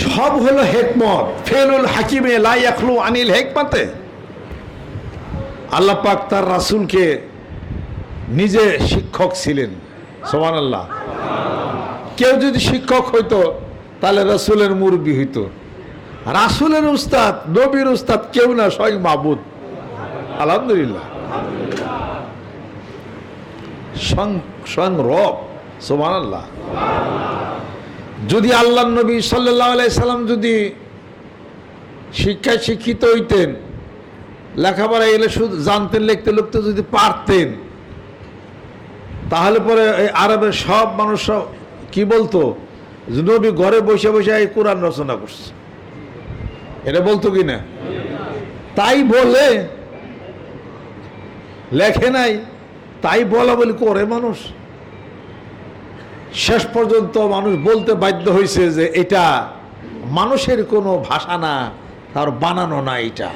সব হলো হেকমত। ফেলুল হাকিমে লাই আখলু আনিল হেকমতে। আল্লাহ পাক তার রাসূলকে নিজে শিক্ষক ছিলেন। সোমান আল্লাহ কেউ যদি শিক্ষক হইতো, তাহলে রাসূলের মুরব্বী হইতো। রাসূলের উস্তাদ, নবীর উস্তাদ কেউ না স্বয়ং মাবুদ। আলহামদুলিল্লাহ। স্বয়ং স্বয়ং রব। সোমান আল্লাহ যদি আল্লাহ নবী সাল্লাহ সাল্লাম যদি শিক্ষায় শিক্ষিত হইতেন লেখাপড়া এলে শুধু জানতেন, লিখতে লিখতে যদি পারতেন, তাহলে পরে এই আরবের সব মানুষ কি বলতো? নবী ঘরে বসে বসে এই কোরআন রচনা করছে। এটা বলতো কি না? তাই বলে লেখে নাই, তাই বলা বলি করে মানুষ। শেষ পর্যন্ত মানুষ বলতে বাধ্য হয়েছে যে এটা মানুষের কোনো ভাষা না, তার বানানো না এটা।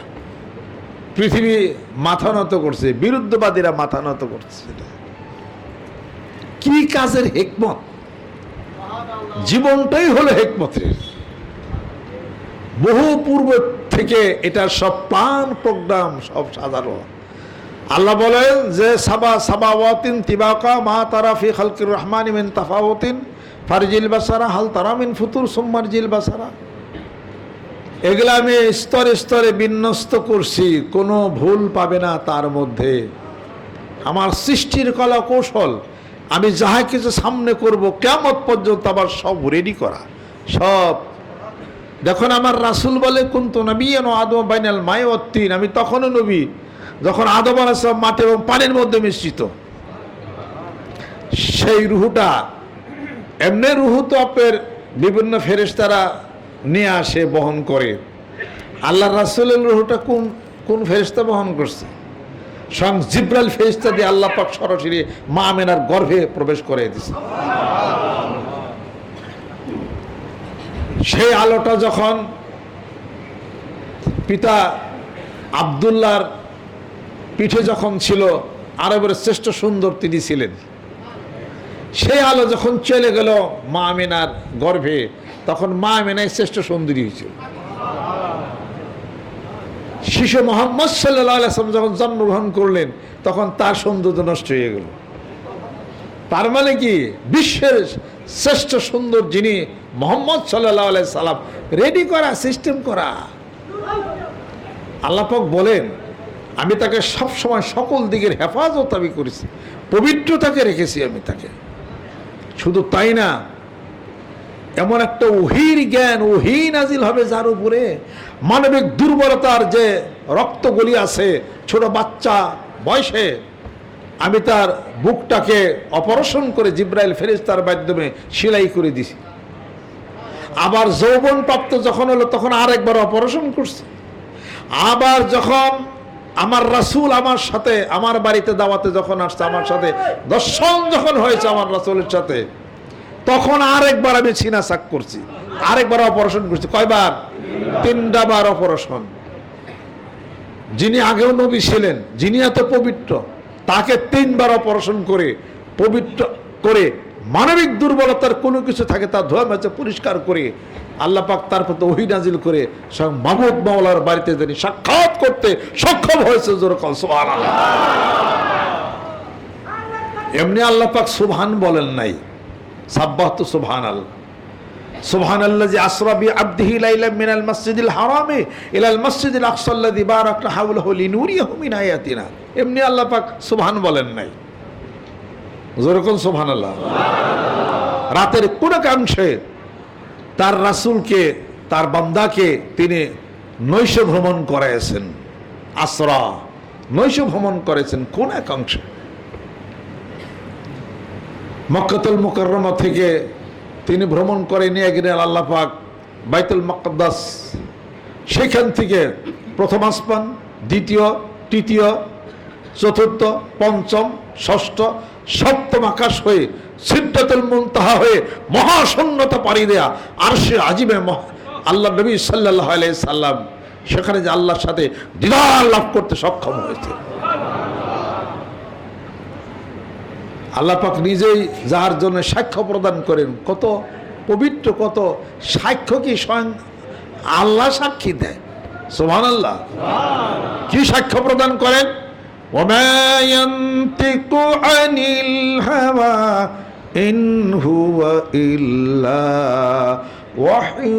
পৃথিবী মাথা নত করছে, বিরুদ্ধবাদীরা মাথা নত করছে। কি কাজের হেকমত? জীবনটাই হলো হেকমতের। বহু পূর্ব থেকে এটার সব প্লান প্রোগ্রাম সব সাজানো। আল্লাহ বলেন যে, সাবা, সাবাওয়াতিন তিবাকা মা তারা ফি খালকির রহমান মিন তাফাওতিন ফারজিল বাসারা, হাল তারা মিন ফুতুর সোম্মার জিল বাসারা। এগুলো আমি স্তরে স্তরে বিন্যস্ত করছি, কোনো ভুল পাবে না তার মধ্যে। আমার সৃষ্টির কলা কৌশল, আমি যাহা কিছু সামনে করব কেমন পর্যন্ত আবার সব রেডি করা, সব। দেখুন, আমার রাসুল বলে, কুন্তু নবী আদম বাইনাল মায়ত্তিন আমি তখনও নবী। যখন আদম আলাইসলাম মাটি এবং পানির মধ্যে মিশ্রিত, সেই রুহুটা, এমনি রুহু তো বিভিন্ন ফেরেশতারা নিয়ে আসে, বহন করে। আল্লাহ রাসুলের রুহুটা কোন কোন ফেরেশতা বহন করছে? স্বয়ং জিব্রাইল ফেরেশতা দিয়ে আল্লাহ পাক সরাসরি মা মেনার গর্ভে প্রবেশ করে দিছে। সেই আলোটা যখন পিতা আবদুল্লার পিঠে যখন ছিল আরবের শ্রেষ্ঠ সুন্দর তিনি ছিলেন। সেই আলো যখন চলে গেল মা মেনার গর্ভে, তখন মা আমিনায় শ্রেষ্ঠ সুন্দরী হয়েছিল। শিশু মোহাম্মদ সাল্লাহ আসলাম যখন জন্মগ্রহণ করলেন, তখন তার সৌন্দর্য নষ্ট হয়ে গেল। তার মানে কি? বিশ্বের শ্রেষ্ঠ সুন্দর যিনি মোহাম্মদ সাল্লাহ আলাই সাল্লাম রেডি করা সিস্টেম করা। আল্লাপক বলেন আমি তাকে সব সময় সকল দিকের হেফাজত আমি করেছি। পবিত্রতাকে রেখেছি আমি তাকে। শুধু তাই না, এমন একটা ওহির জ্ঞান ওহি নাজিল হবে যার উপরে মানবিক দুর্বলতার যে রক্তগুলি আছে, ছোট বাচ্চা বয়সে, আমি তার বুকটাকে অপারেশন করে জিব্রাইল ফেরেস্তার মাধ্যমে সেলাই করে দিছি। আবার যৌবন প্রাপ্ত যখন হলো, তখন আরেকবার অপারেশন করছে। আবার যখন আমার রাসূল আমার সাথে, আমার বাড়িতে দাওয়াতে যখন আসছে আমার সাথে, দর্শন যখন হয়েছে আমার রাসূলের সাথে, তখন আরেকবার আমি সিনা সাক করছি, আরেকবার অপারেশন করছি। কয়বার? তিনটা বার অপারেশন। যিনি আগেও নবী ছিলেন, যিনি এত পবিত্র, তাকে তিনবার অপারেশন করে, পবিত্র করে, মানবিক দুর্বলতার কোনো কিছু থাকে তা ধোয়া মেচে পরিষ্কার করে আল্লাহ পাক তার প্রতি ওহি নাজিল করে স্বয়ং মাহমুদ মাওলার বাড়িতে তিনি সাক্ষাৎ করতে সক্ষম হয়েছে এমনি আল্লাহ পাক সুবহান বলেন নাই। সাব্বাহ তো সুবহান আল্লাহ লাইলা মিনাল হারামে মসজিদিল মিন এমনি বলেন নাই। যেরকম রাতের কোন কাংশে তার রাসূলকে, তার বান্দাকে তিনি নৈশ ভ্রমণ করাইছেন আসরা। নৈশ ভ্রমণ করেছেন কোন এক অংশে মক্কাতুল মুকাররমা থেকে তিনি ভ্রমণ করে নিয়ে গেলেন আল্লাহ পাক বাইতুল মকদ্দাস। সেখান থেকে প্রথম আসমান, দ্বিতীয়, তৃতীয়, চতুর্থ, পঞ্চম, ষষ্ঠ সপ্তম আকাশ হয়ে সিদ্ধাতুল মুনতাহা হয়ে মহাশূন্যতা পাড়ি দেয়া আর সে আজিবে মহা- আল্লাহ নবী সাল্লাহ সাল্লাম, সেখানে যে আল্লাহর সাথে দিদার লাভ করতে সক্ষম হয়েছে। আল্লাহ পাক নিজেই যার জন্য সাক্ষ্য প্রদান করেন, কত পবিত্র, কত সাক্ষ্য কি স্বয়ং আল্লাহ সাক্ষী দেয়? সোহান আল্লাহ কি সাক্ষ্য প্রদান করেন? وما ينطق عن الهوى إن هو إلا وحي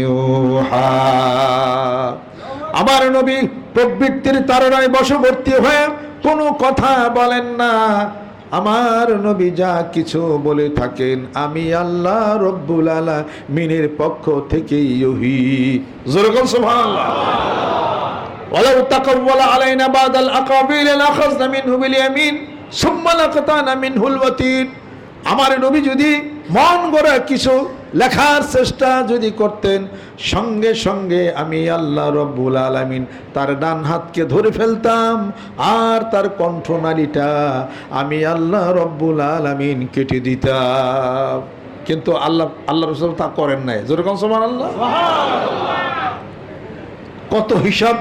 يوحى আমার নবী প্রবৃত্তির তারণায় বশবর্তী হয়ে কোনো কথা বলেন না আমার নবী যা কিছু বলে থাকেন আমি আল্লাহ রব্বুল আলা মিনের পক্ষ থেকে ইহি যেরকম সুবহানাল্লাহ ولو تقول علينا بعض الأقابيل لأخذنا منه باليمين ثم لقطعنا منه الوتين আমার নবী যদি মন গড়া কিছু লেখার চেষ্টা যদি করতেন সঙ্গে সঙ্গে আমি আল্লাহ রব্বুল আলামিন তার ডান হাতকে ধরে ফেলতাম আর তার কণ্ঠনালীটা আমি আল্লাহ রব্বুল আলামিন কেটে দিতাম কিন্তু আল্লাহ আল্লাহ রসুল তা করেন নাই যেরকম সমান আল্লাহ কত হিসাব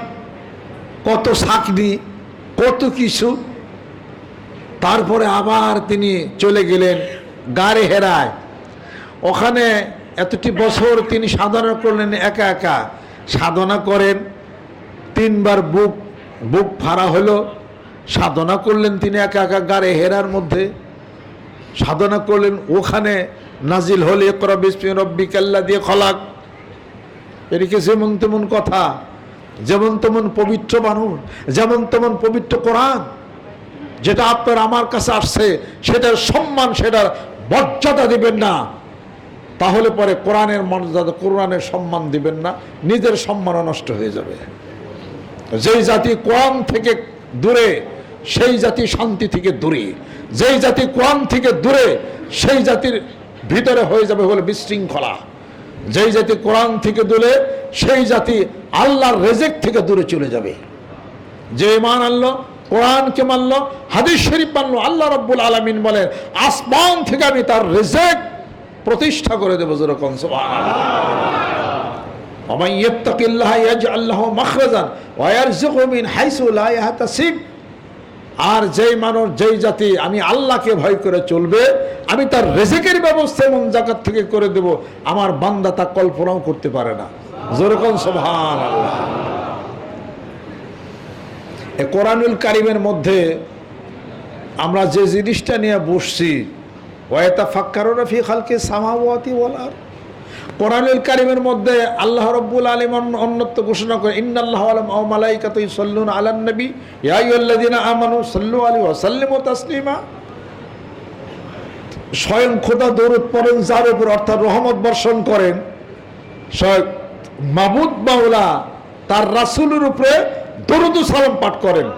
কত সাকনি কত কিছু। তারপরে আবার তিনি চলে গেলেন গাড়ে হেরায়। ওখানে এতটি বছর তিনি সাধনা করলেন একা একা। সাধনা করেন, তিনবার বুক বুক ফাড়া হলো। সাধনা করলেন তিনি একা একা গাড়ে হেরার মধ্যে। সাধনা করলেন, ওখানে নাজিল হলে করা বিস্মি রব্বি কাল্লা দিয়ে খলাক। এদিকে যেমন তেমন কথা। যেমন তেমন পবিত্র মানুষ, যেমন তেমন পবিত্র কোরআন, যেটা আপনার আমার কাছে আসছে, সেটার সম্মান, সেটার মর্যাদা দিবেন না। তাহলে পরে কোরআনের মর্যাদা, কোরআনের সম্মান দিবেন না, নিজের সম্মানও নষ্ট হয়ে যাবে। যেই জাতি কোরআন থেকে দূরে, সেই জাতি শান্তি থেকে দূরে। যেই জাতি কোরআন থেকে দূরে, সেই জাতির ভিতরে হয়ে যাবে হলো বিশৃঙ্খলা। যেই জাতি কোরআন থেকে দূরে, সেই জাতি আল্লাহর রেজেক থেকে দূরে চলে যাবে। যে মান আনলো, কোরআনকে মানলো, হাদিস শরীফ মানলো, আল্লাহ রব্বুল আলমিন বলেন, আসমান থেকে আমি তার রেজেক প্রতিষ্ঠা করে দেবো যেরকম আল্লাহ মাখরাজান ওয়ার জিক হাইসুল হাতাসিফ আর যেই মানুষ, যেই জাতি, আমি আল্লাহকে ভয় করে চলবে, আমি তার রেজেকের ব্যবস্থা এমন জায়গার থেকে করে দেব, আমার বান্দা তা কল্পনাও করতে পারে না। যেরকম সোভান আল্লাহ কোরআনুল কারিমের মধ্যে আমরা যে জিনিসটা নিয়ে বসছি ওয়াইতা ফাক্কারোরা ফি খালকে সামাওয়াতি বলার কোরআনুল কারিমের মধ্যে আল্লাহ রব্বুল আলম অন্যত্ব ঘোষণা করে, ইন্নাল্লাহ আলম ও মালাইকাত সল্লুন আলান নবী। ইয়াইউল্লাদিনা আমানু সাল্লু আলী ওয়াসাল্লিম তাসলিমা। স্বয়ং খোদা দৌড় পড়েন, যার উপর অর্থাৎ রহমত বর্ষণ করেন। স্বয়ং মাবুদ বাউলা তার রাসুলের উপরে দরুদ সালাম পাঠ করেন,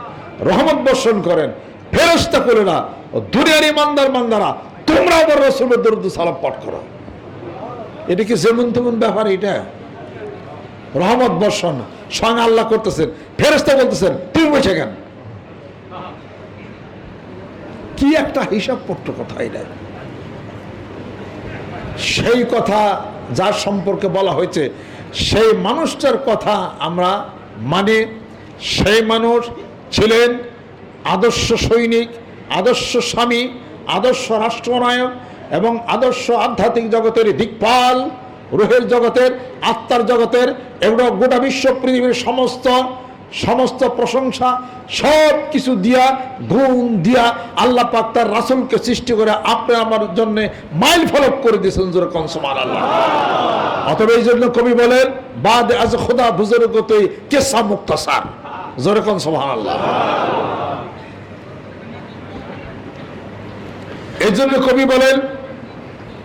রহমত বর্ষণ করেন। ফেরস্তা করে না, দুনিয়ার ইমানদার মান্দারা তোমরা আবার রসুলের দরুদ সালাম পাঠ করো। এটা কি যেমন তেমন ব্যাপার এটা? রহমত বর্ষণ, স্বয়ং আল্লাহ করতেছেন ফেরস্তা বলতেছেন, তুমি বসে কেন? কি একটা হিসাব পড়তো কথা এটা? সেই কথা যার সম্পর্কে বলা হয়েছে, সেই মানুষটার কথা আমরা মানে। সেই মানুষ ছিলেন আদর্শ সৈনিক, আদর্শ স্বামী, আদর্শ রাষ্ট্রনায়ক এবং আদর্শ আধ্যাত্মিক জগতের দিকপাল, রুহের জগতের, আত্মার জগতের, এগুলো গোটা বিশ্ব পৃথিবীর সমস্ত সমস্ত প্রশংসা সব কিছু দিয়া, গুণ দিয়া আল্লাহ পাক তার রাসুলকে সৃষ্টি করে আপনি আমার জন্য মাইল ফলক করে দিয়েছেন যেরকম সমান আল্লাহ অতএব এই জন্য কবি বলেন, বাদ আজ খোদা বুজুর্গতই কেসা মুক্ত মুক্তাসার। যেরকম সমান আল্লাহ এই জন্য কবি বলেন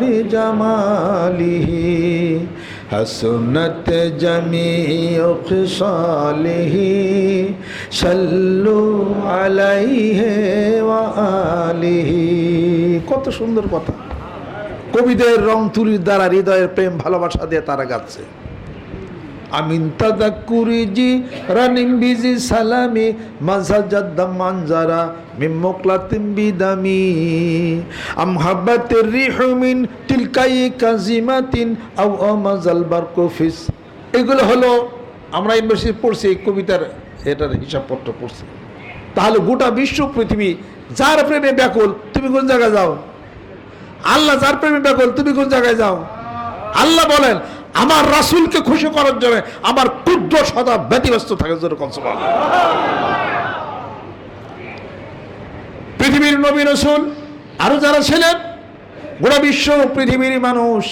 بجماله حسنت جميع خصاله صلوا عليه وآله কত সুন্দর কথা কবিদের রং তুলির দ্বারা হৃদয়ের প্রেম ভালোবাসা দিয়ে তারা গাচ্ছে আমিন তাদাক্কুরি জি, রানিম বিজি সালামি মাজাজাদ্দাম মানজারা মিম মুকলাতিম বিদামি। আম হাবাতির রিহু মিন তিলকাই কাজিমাতিন, আও আমাজাল বারকুফিস এগুলো হলো, আমরা ইউনিভার্সিটি পড়ছি, এই কবিতার এটার হিসাবপত্র পড়ছি। তাহলে গোটা বিশ্ব পৃথিবী, যার প্রেমে ব্যাকুল, তুমি কোন জায়গায় যাও? আল্লাহ যার প্রেমে ব্যাকুল, তুমি কোন জায়গায় যাও? আল্লাহ বলেন আমার রাসূলকে খুশি করার জন্য আমার ক্ষুদ্র সদা ব্যতিব্যস্ত থাকে যেরকম। পৃথিবীর নবী রসুল, আরও যারা ছিলেন, গোটা বিশ্ব পৃথিবীর মানুষ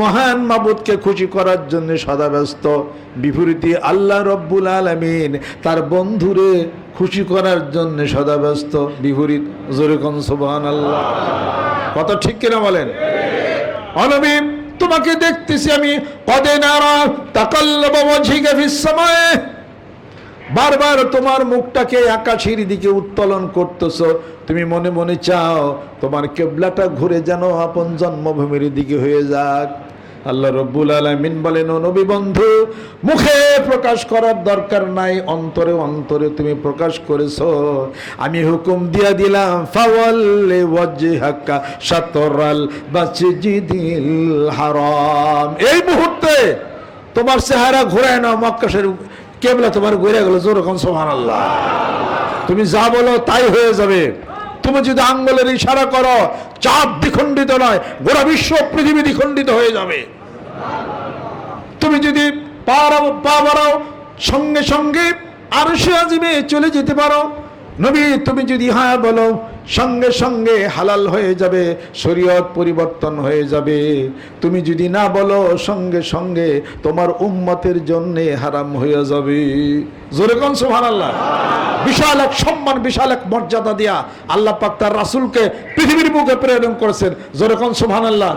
মহান মাবুদকে খুশি করার জন্য সদা ব্যস্ত, বিপরীতে আল্লাহ রব্বুল আলমিন তার বন্ধুরে খুশি করার জন্য সদা ব্যস্ত, বিপরীত জোরেকন সুবহান আল্লাহ কথা ঠিক কিনা বলেন অনবী তোমাকে দেখতেছি আমি। বারবার তোমার মুখটাকে আকাশের দিকে উত্তোলন করতেছো। তুমি মনে মনে চাও, তোমার কেবলাটা ঘুরে যেন আপন জন্মভূমির দিকে হয়ে যাক। আল্লাহ রব্বুল আলমিন বলেন নবী বন্ধু, মুখে প্রকাশ করার দরকার নাই, অন্তরে অন্তরে তুমি প্রকাশ করেছ। আমি হুকুম দিয়া দিলাম ফাওয়াল্লে ওয়াজহাকা শাতরাল মাসজিদিল হারাম। এই মুহূর্তে তোমার চেহারা ঘুরায় না মক্কাশের কেবলা তোমার ঘুরে গেল যেরকম সোহান আল্লাহ তুমি যা বলো তাই হয়ে যাবে। তুমি যদি আঙ্গলের ইশারা করো চাঁদ দ্বিখণ্ডিত নয়, গোটা বিশ্ব পৃথিবী দ্বিখণ্ডিত হয়ে যাবে। তুমি যদি পা বাড়াও- সঙ্গে সঙ্গে আরও সে চলে যেতে পারো। নবী, তুমি যদি হ্যাঁ বলো, সঙ্গে সঙ্গে হালাল হয়ে যাবে, শরীয়ত পরিবর্তন হয়ে যাবে। তুমি যদি না বলো, সঙ্গে সঙ্গে তোমার উম্মতের জন্য হারাম হয়ে যাবে। জোরে কোন সুবহানাল্লাহ? বিশাল এক সম্মান, বিশাল এক মর্যাদা দিয়া আল্লাহ পাক তার রাসূলকে পৃথিবীর বুকে প্রেরণ করেছেন। জোরে কোন সুবহানাল্লাহ?